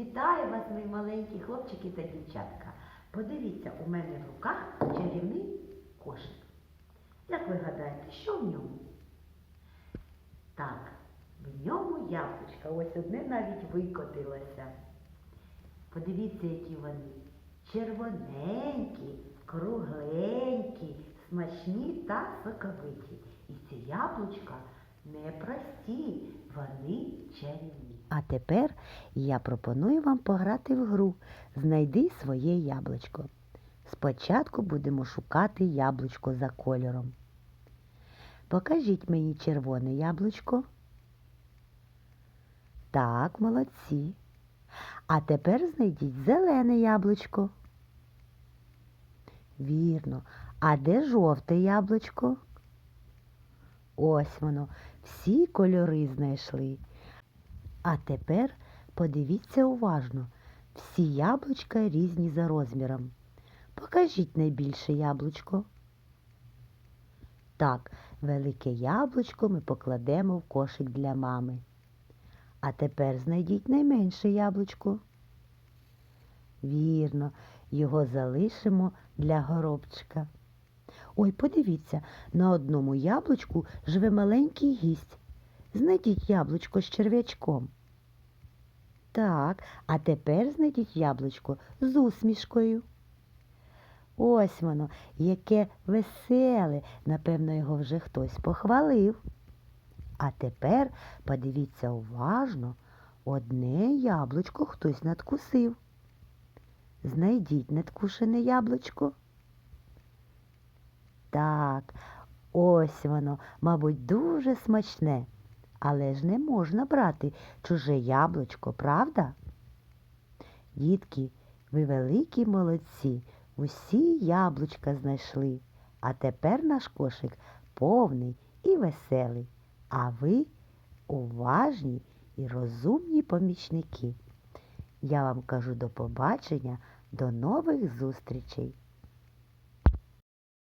Вітаю вас, мої маленькі хлопчики та дівчатка. Подивіться, у мене в руках чарівний кошик. Як ви гадаєте, що в ньому? Так, в ньому яблучка. Ось одне навіть викотилося. Подивіться, які вони. Червоненькі, кругленькі, смачні та соковиті. І ці яблучка непрості, вони чарівні. А тепер я пропоную вам пограти в гру Знайди своє яблучко. Спочатку будемо шукати яблучко за кольором. Покажіть мені червоне яблучко. Так, молодці. А тепер знайдіть зелене яблучко. Вірно. А де жовте яблучко? Ось воно. Всі кольори знайшли. А тепер подивіться уважно. Всі яблучка різні за розміром. Покажіть найбільше яблучко. Так, велике яблучко ми покладемо в кошик для мами. А тепер знайдіть найменше яблучко. Вірно, його залишимо для горобчика. Ой, подивіться, на одному яблучку живе маленький гість. Знайдіть яблучко з черв'ячком. Так, а тепер знайдіть яблучко з усмішкою. Ось воно, яке веселе, напевно, його вже хтось похвалив. А тепер подивіться уважно, одне яблучко хтось надкусив. Знайдіть надкушене яблучко. Так, ось воно, мабуть, дуже смачне. Але ж не можна брати чуже яблучко, правда? Дітки, ви великі молодці, усі яблучка знайшли, а тепер наш кошик повний і веселий, а ви уважні і розумні помічники. Я вам кажу до побачення, до нових зустрічей!